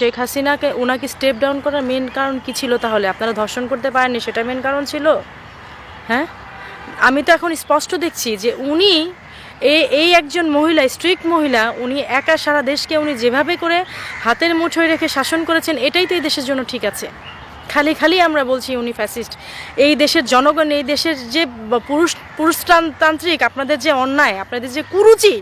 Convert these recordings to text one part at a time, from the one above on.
শেখ হাসিনাকে ওনাকে step down করার মেন কারণ কি ছিল তাহলে? আপনারা ধর্ষণ করতে পারেননি, সেটা মেন কারণ ছিল? হ্যাঁ? আমি তো এখন স্পষ্ট দেখছি যে উনি এই এই একজন মহিলা স্ট্রিক্ট মহিলা, উনি একা সারা দেশকে উনি যেভাবে করে হাতের মুঠোয় রেখে শাসন করেছেন, এটাই তো এই দেশের জন্য ঠিক আছে। খালি খালি আমরা বলছি উনি ফ্যাসিস্ট এই দেশের জনগণ, এই দেশের যে পুরুষ, পুরুষতান্ত্রিক, আপনাদের যে অন্যায়, আপনাদের যে কুরুচি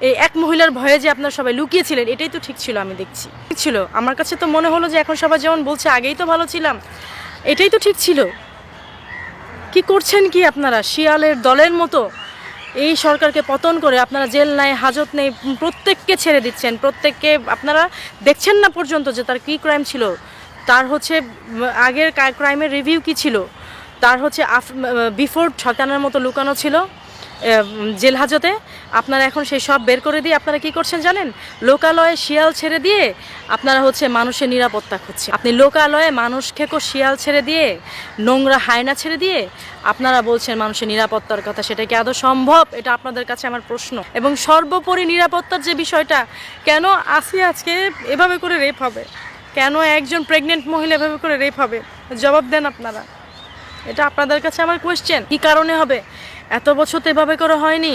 এই এক মহিলার ভয়ে যে আপনার সবাই লুকিয়েছিলেন, এটাই তো ঠিক ছিল, আমি দেখছি। ঠিক ছিল। আমার কাছে তো মনে হলো যে এখন সবাই যেমন বলছে, আগেই তো ভালো ছিলাম। এটাই তো ঠিক ছিল। কি করছেন কি আপনারা? শিয়ালের দলের মতো? এই সরকারকে পতন করে আপনারা জেল নাই, হাজত নেই, প্রত্যেককে ছেড়ে দিচ্ছেন। প্রত্যেককে আপনারা দেখছেন না পর্যন্ত যে তার কী ক্রাইম ছিল। তার হচ্ছে, আগের ক্রাইমের রিভিউ কি ছিল? তার হচ্ছে বিফোর ছতানোর মতো লুকানো ছিল। জেল হাজতে। আপনারা এখন সেই সব বের করে দিয়ে আপনারা কি করছেন জানেন? লোকালয়ে শিয়াল ছেড়ে দিয়ে আপনারা হচ্ছে মানুষের নিরাপত্তা খুঁজছে আপনি লোকালয়ে মানুষ খেকো শিয়াল ছেড়ে দিয়ে, নোংরা হায়না ছেড়ে দিয়ে আপনারা বলছেন মানুষের নিরাপত্তার কথা, সেটা কি আদৌ সম্ভব? এটা আপনাদের কাছে আমার প্রশ্ন। এবং সর্বোপরি নিরাপত্তার যে বিষয়টা, কেন আসি আজকে এভাবে করে রেপ হবে? কেন একজন প্রেগনেন্ট মহিলা এভাবে করে রেপ হবে? জবাব দেন আপনারা। এটা আপনাদের কাছে আমার কোয়েশ্চেন কি কারণে হবে? এত বছর তো এভাবে করে হয়নি।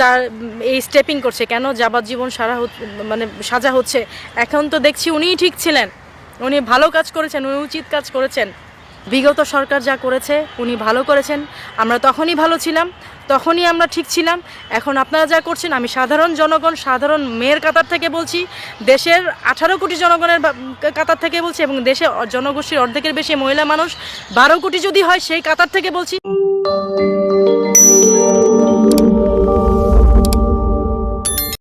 তার এই স্টেপিং করছে, কেন যাবজ্জীবন সারা মানে সাজা হচ্ছে? এখন তো দেখছি উনিই ঠিক ছিলেন। উনি ভালো কাজ করেছেন, উনি উচিত কাজ করেছেন। বিগত সরকার যা করেছে, উনি ভালো করেছেন। আমরা তখনই ভালো ছিলাম, তখনই আমরা ঠিক ছিলাম। এখন আপনারা যা করছেন, আমি সাধারণ জনগণ, সাধারণ মেয়ের কাতার থেকে বলছি, দেশের আঠারো কোটি জনগণের কাতার থেকে বলছি, এবং দেশে জনগোষ্ঠীর অর্ধেকের বেশি মহিলা মানুষ, বারো কোটি যদি হয়, সেই কাতার থেকে বলছি।